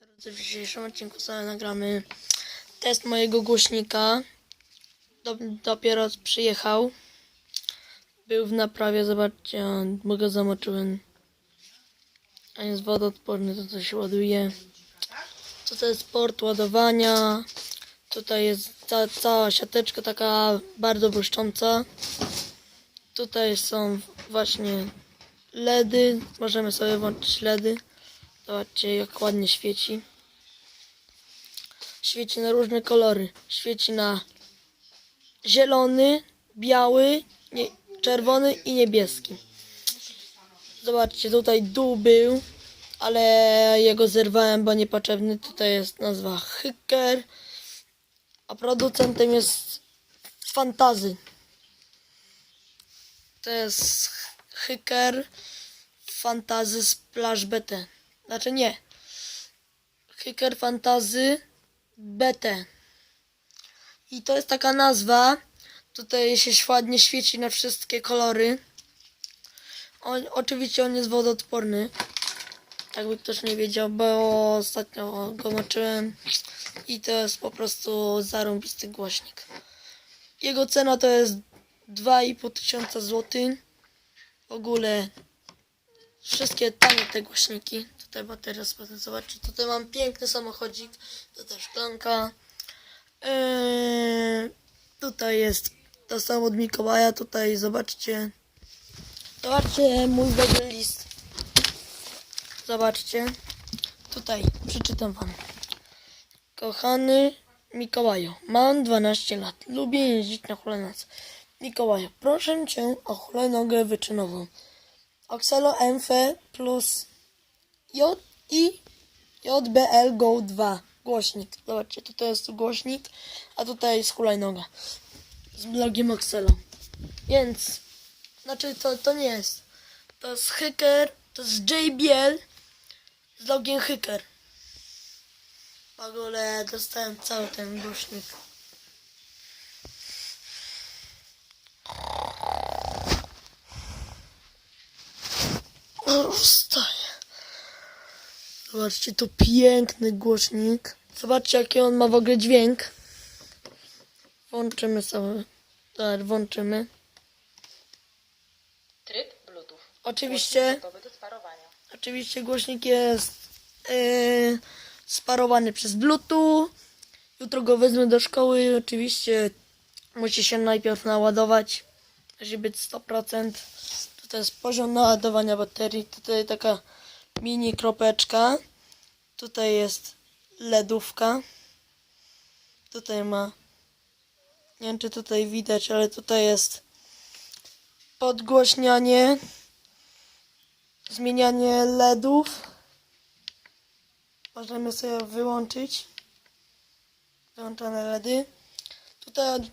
drodzy, w dzisiejszym odcinku sobie nagramy test mojego głośnika. Do, dopiero przyjechał. Był w naprawie, zobaczcie, bo go zamoczyłem. A jest wodoodporny, to co się ładuje. Tutaj jest port ładowania. Tutaj jest ca cała siateczka taka bardzo błyszcząca. Tutaj są właśnie LEDy. Możemy sobie włączyć LEDy. Zobaczcie jak ładnie świeci. Świeci na różne kolory. Świeci na zielony, biały, nie, czerwony i niebieski. Zobaczcie, tutaj dół był, ale jego zerwałem, bo niepotrzebny. Tutaj jest nazwa Hyker, a producentem jest Fantazy. To jest Hyker Fantazy Splash BT. Znaczy nie. Hyker Fantazy BT. I to jest taka nazwa. Tutaj się ładnie świeci na wszystkie kolory. On, oczywiście on jest wodoodporny. Jakby ktoś nie wiedział, bo ostatnio go moczyłem. I to jest po prostu zarąbisty głośnik. Jego cena to jest 2,5 tysiąca złotych. W ogóle wszystkie tanie te głośniki. Tutaj bateria spadła. Zobaczcie, tutaj mam piękny samochodzik. Tutaj szklanka. Eee, tutaj jest to samo od Mikołaja. Tutaj zobaczcie. Zobaczcie mój ogóle list. Zobaczcie. Tutaj przeczytam wam. Kochany Mikołaju, mam 12 lat. Lubię jeździć na hulajnodze. Mikołaju, proszę cię o hulajnogę wyczynową. Oxelo MF plus J i JBL Go 2. Głośnik. Zobaczcie, tutaj jest głośnik, a tutaj jest hulajnoga. Z blogiem Oxelo. Więc, znaczy to, to nie jest. To jest Hyker, to jest JBL z logiem Hyker. W ogóle dostałem cały ten głośnik. Wstaję. Zobaczcie, to piękny głośnik. Zobaczcie, jaki on ma w ogóle dźwięk. Włączymy sobie. Tak, włączymy. Tryb Bluetooth. Oczywiście, oczywiście głośnik jest yy, sparowany przez Bluetooth. Jutro go wezmę do szkoły. Oczywiście musi się najpierw naładować. Musi być 100%. Tutaj jest poziom naładowania baterii. Tutaj taka mini kropeczka. Tutaj jest LEDówka. Tutaj ma. Nie wiem, czy tutaj widać, ale tutaj jest podgłośnianie. Zmienianie LEDów. Możemy sobie wyłączyć. Wyłączone LEDy. Tutaj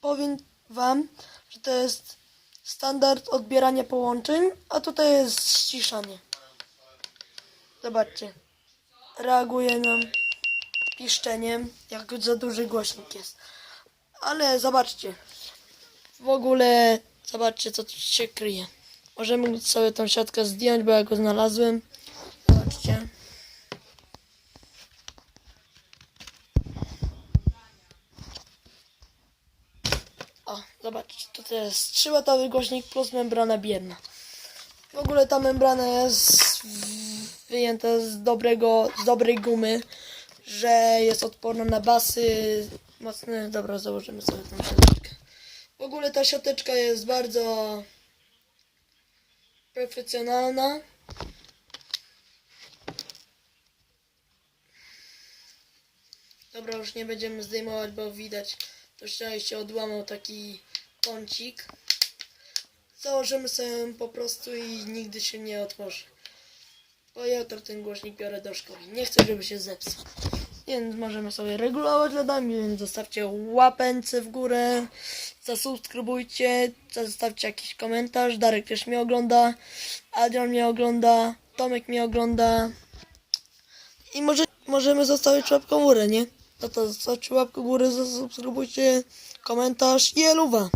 powiem Wam, że to jest standard odbierania połączeń, a tutaj jest ściszanie. Zobaczcie. Reaguje nam piszczeniem, jak za duży głośnik jest. Ale zobaczcie. W ogóle zobaczcie, co tu się kryje. Możemy sobie tą siatkę zdjąć, bo ja go znalazłem. Zobaczcie. O, zobaczcie, tutaj jest 3-watowy głośnik plus membrana bierna. W ogóle ta membrana jest wyjęta z dobrego, z dobrej gumy, że jest odporna na basy mocne. Dobra, założymy sobie tą siateczkę. W ogóle ta siateczka jest bardzo profesjonalna. Dobra, już nie będziemy zdejmować, bo widać, to szczęście odłamał taki kącik. Założymy sobie po prostu i nigdy się nie otworzy. Bo jutro ten głośnik biorę do szkoły. Nie chcę, żeby się zepsuł. Więc możemy sobie regulować LEDami, więc zostawcie łapęce w górę, zasubskrybujcie, zostawcie jakiś komentarz. Darek też mnie ogląda, Adrian mnie ogląda, Tomek mnie ogląda. I może, możemy zostawić łapkę w górę, nie? No to zostawcie łapkę w górę, zasubskrybujcie, komentarz i eluwa.